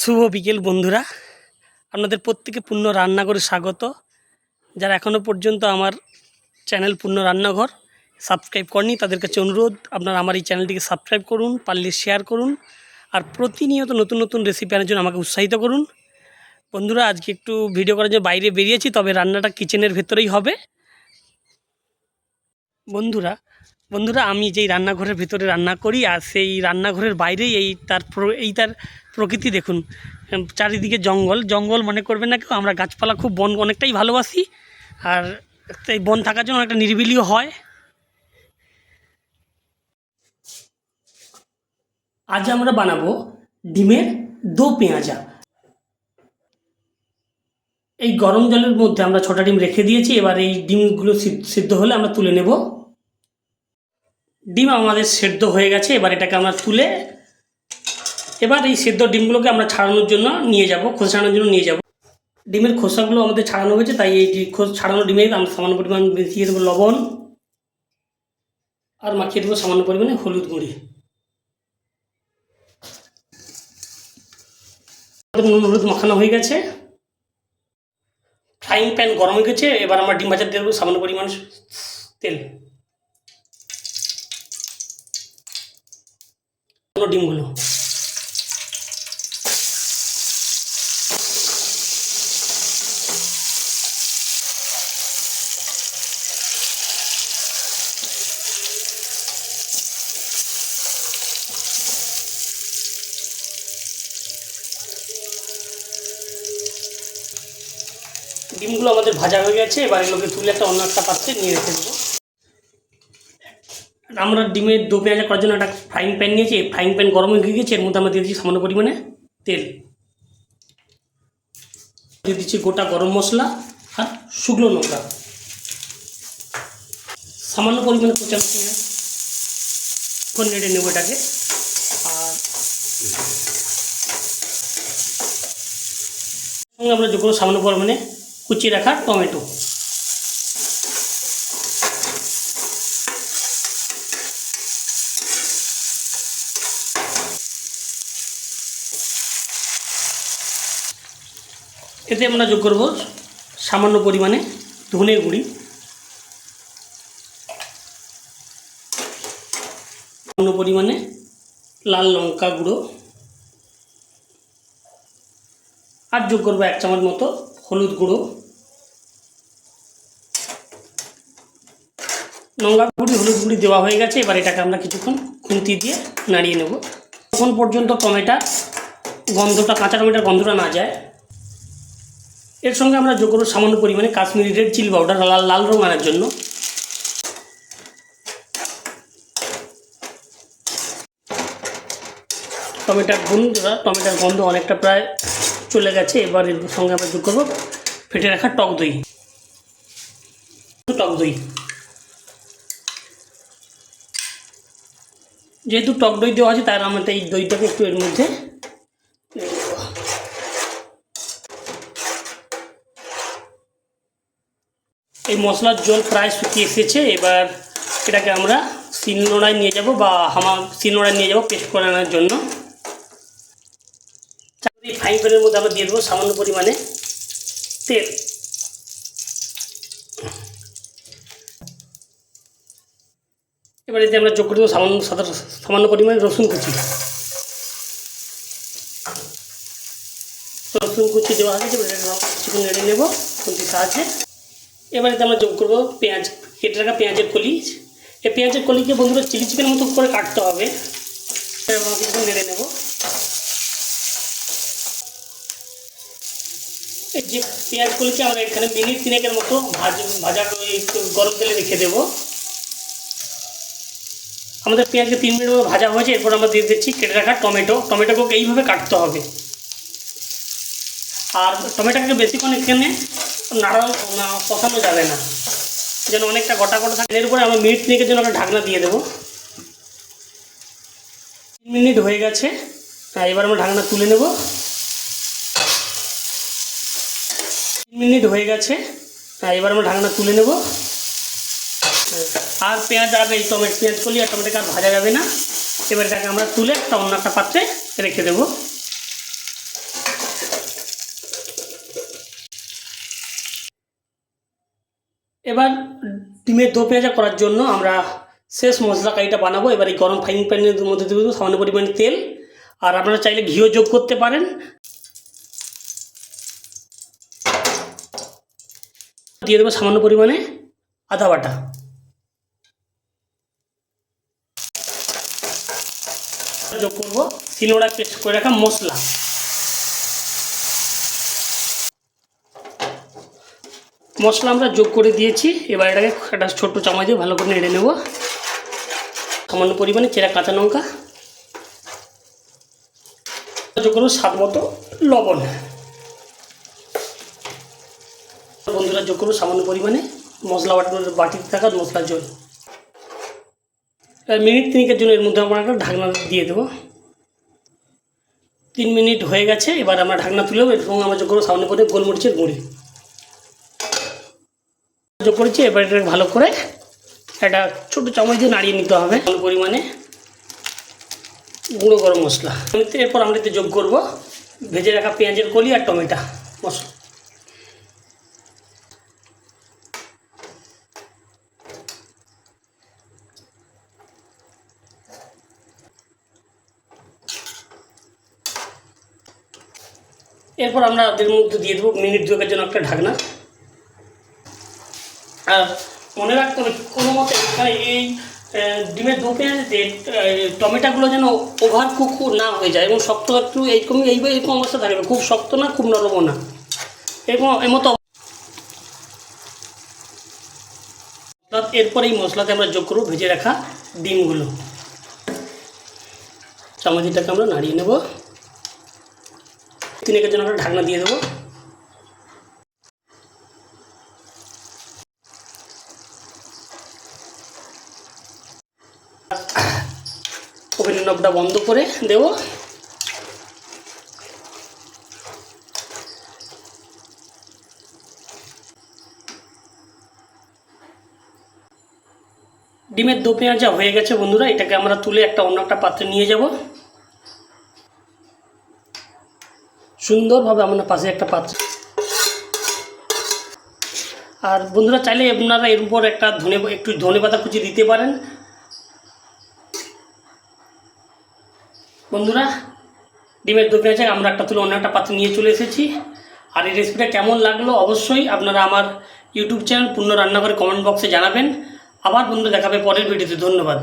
শুভ বিকেল, বন্ধুরা। আপনাদের প্রত্যেকে পূর্ণ রান্নাঘরে স্বাগত। যারা এখনও পর্যন্ত আমার চ্যানেল পূর্ণ রান্নাঘর সাবস্ক্রাইব করেনি, তাদের কাছে অনুরোধ, আপনারা আমার এই চ্যানেলটিকে সাবস্ক্রাইব করুন, পারলে শেয়ার করুন, আর প্রতিনিয়ত নতুন নতুন রেসিপি আনার জন্য আমাকে উৎসাহিত করুন। বন্ধুরা, আজকে একটু ভিডিও করার জন্য বাইরে বেরিয়েছি, তবে রান্নাটা কিচেনের ভেতরেই হবে। বন্ধুরা বন্ধুরা, আমি যেই রান্নাঘরের ভিতরে রান্না করি আর সেই রান্নাঘরের বাইরেই এই তার এই তার প্রকৃতি দেখুন। চারিদিকে জঙ্গল। জঙ্গল মনে করবেন না কেউ, আমরা গাছপালা খুব বন, অনেকটাই ভালোবাসি। আর এই বন থাকার জন্য অনেকটা নিরিবিলিও হয়। আজ আমরা বানাবো ডিমের দো পেঁয়াজা। এই গরম জলের মধ্যে আমরা ছটা ডিম রেখে দিয়েছি। এবার এই ডিমগুলো সিদ্ধ হলে আমরা তুলে নেব। ডিম আমাদের সেদ্ধ হয়ে গেছে, এবার এটাকে আমরা তুলে এবার এই সেদ্ধ ডিমগুলোকে আমরা ছাড়ানোর জন্য নিয়ে যাব, খোসা ছাড়ানোর জন্য নিয়ে যাব। ডিমের খোসাগুলো আমাদের ছাড়ানো হয়েছে, তাই এই ছাড়ানো ডিমে আমরা সামান্য পরিমাণ মিশিয়ে দেবো লবণ আর মাখিয়ে দেবো সামান্য পরিমাণে হলুদ গুঁড়ি। নুন হলুদ মাখানো হয়ে গেছে। ফ্রাইং প্যান গরম হয়ে গেছে, এবার আমরা ডিম ভাজা দিয়ে দেবো সামান্য পরিমাণ তেল। ডিমগুলো। ডিমগুলো আমাদের ভাজা হয়ে গেছে, এবার এগুলোকে তুলে একটা অন্য একটা পাত্রে নিয়ে রেখে দেবো। আমরা ডিমের দো পেঁয়াজা করার জন্য একটা ফ্রাইং প্যান নিয়েছি। ফ্রাইং প্যান গরম হয়ে গিয়েছে, এর মধ্যে আমরা দিয়ে দিচ্ছি সামান্য পরিমাণে তেল। দিয়ে দিচ্ছি গোটা গরম মশলা আর শুকনো লঙ্কা। সামান্য পরিমাণে কোচানো পেঁয়াজ। নেড়ে নেব এটাকে। আর আমরা যোগ করব সামান্য পরিমাণে কুচিয়ে রাখা টমেটো। এতে আমরা যোগ করব সামান্য পরিমাণে ধনে গুঁড়ি। সামান্য পরিমাণে লাল লঙ্কা গুঁড়ো। আর যোগ করব এক চামচ মতো হলুদ গুঁড়ো। লঙ্কা গুঁড়ি, হলুদ গুঁড়ি দেওয়া হয়ে গেছে, এবার এটাকে আমরা কিছুক্ষণ খুন্তি দিয়ে নাড়িয়ে নেব। তখন পর্যন্ত টমেটা গন্ধটা, কাঁচা টমেটার গন্ধটা না যায়। এর সঙ্গে আমরা যোগ করব সামান্য পরিমাণে কাশ্মীরি রেড চিলি পাউডার লাল লাল রং আনার জন্য। টমেটার গন্ধটা টমেটার গন্ধ অনেকটা প্রায় চলে গেছে, এবার এর সঙ্গে আমরা যোগ করব ফেটে রাখা টক দই। টক দই। যেহেতু টক দই দেওয়া আছে, তার আমাদের এই দইটাকে একটু এর মধ্যে এই মশলার জল প্রায় শুকিয়ে এসেছে। এবার এটাকে আমরা শিলনোড়ায় নিয়ে যাব বা হামা শিলনোড়ায় নিয়ে যাব পেস্ট করে আনার জন্য। এই ফ্রাইং প্যানের মধ্যে আমরা দিয়ে দেবো সামান্য পরিমাণে তেল। এবার এতে আমরা যোগ করে দেবো সামান্য সামান্য পরিমাণে রসুন কুচি। রসুন কুচি দেওয়া হয়েছে কিছুক্ষণ নেড়ে নেব। খুন্তির সাহায্যে এবার আমরা যোগ করব পেঁয়াজ, কেটে রাখা পেঁয়াজের কলি। এই পেঁয়াজের কলিকে বন্ধুরা চিলি চিকেনের মতো করে কাটতে হবে। কিছুক্ষণ নেড়ে নেব। যে পেঁয়াজগুলিকে আমরা এখানে মিনিট তিনেকের মতো ভাজ, ভাজা গরম তেলে রেখে দেবো। আমাদের পেঁয়াজকে তিন মিনিট মতো ভাজা হয়েছে, এরপর আমরা দিয়ে দিচ্ছি কেটে রাখা টমেটো। টমেটোকে এইভাবে কাটতে হবে। আর টমেটোকে বেশিক্ষণ এখানে নাড়া না, কষানো যাবে না। যেন অনেকটা গোটা গোটা থাকে। এর উপরে আমরা মিনিট তিনেকের জন্য একটা ঢাকনা দিয়ে দেবো। তিন মিনিট হয়ে গেছে। এবার আমরা ঢাকনা তুলে নেব। তিন মিনিট হয়ে গেছে। এবার আমরা ঢাকনা তুলে নেব। আর পেঁয়াজ আর এই টমেটো, পেঁয়াজ করলি আর টমেটোকে আর ভাজা যাবে না। এবার এটাকে আমরা তুলে একটা অন্য একটা পাত্রে রেখে দেবো। এবার ডিমের দো পেঁয়াজা করার জন্য আমরা শেষ মশলা কারিটা বানাবো। এবার এই গরম ফ্রাইং প্যানের মধ্যে দেবো সামান্য পরিমাণে তেল। আর আপনারা চাইলে ঘিও যোগ করতে পারেন। দিয়ে দেবো সামান্য পরিমাণে আদা বাটা। যোগ করব। শিলনোড়া পেস্ট করে রাখা মশলা। মশলা আমরা যোগ করে দিয়েছি। এবার এটাকে একটা ছোট্ট চামচ দিয়ে ভালো করে নেড়ে নেব। সামান্য পরিমাণে চেরা কাঁচা লঙ্কা। যোগ করব স্বাদ মতো লবণ। বন্ধুরা যোগ করব সামান্য পরিমাণে মশলা বাটার বাটিতে থাকা মশলার জল। মিনিট তিনিকের জন্য এর মধ্যে আমরা একটা ঢাকনা দিয়ে দেবো। তিন মিনিট হয়ে গেছে, এবার আমরা ঢাকনা তুলে এবং আমরা যোগ করব সামান্য করে গোলমরিচের গুঁড়ি। যোগ করেছি, এবার এটা ভালো করে একটা ছোটো চামচ দিয়ে নাড়িয়ে নিতে হবে। পরিমাণে গুঁড়ো গরম মশলা। এরপর আমরা এতে যোগ করব ভেজে রাখা পেঁয়াজের কলি আর টমেটো মশলা। এরপর আমরা ওদের মধ্যে দিয়ে দেবো মিনিট দুয়েকের জন্য একটা ঢাকনা। আর মনে রাখতে হবে কোনো মতে এই ডিমের দু পেঁয়াজতে টমেটোগুলো যেন ওভার কুক না হয়ে যায় এবং শক্ত একটু এইরকমই এই এরকম অবস্থা থাকবে। খুব শক্ত না, খুব নরমও না। এরকম, এর মতো এরপর এই মশলাতে আমরা যোগ করব ভেজে রাখা ডিমগুলো। চামচিটাকে আমরা নাড়িয়ে নেব। তিনেকের জন্য আমরা ঢাকনা দিয়ে দেবো। ওভেনের বন্ধ করে দেবো। ডিমের দো পেঁয়াজা হয়ে গেছে বন্ধুরা, এটাকে আমরা তুলে একটা অন্য একটা পাত্রে নিয়ে যাব। সুন্দরভাবে আমরা পাশে একটা পাত্র আর বন্ধুরা, চাইলে আপনারা এর উপর একটা ধনে একটু ধনে পাতা কুচি দিতে পারেন। বন্ধুরা, ডিমের দু পেঁয়াজে আমরা একটা তুলে অন্য একটা পাত্র নিয়ে চলে এসেছি। আর এই রেসিপিটা কেমন লাগল অবশ্যই আপনারা আমার ইউটিউব চ্যানেল পূর্ণ রান্নাঘরে কমেন্ট বক্সে জানাবেন। আবার বন্ধু দেখাবে পরের ভিডিওতে ধন্যবাদ।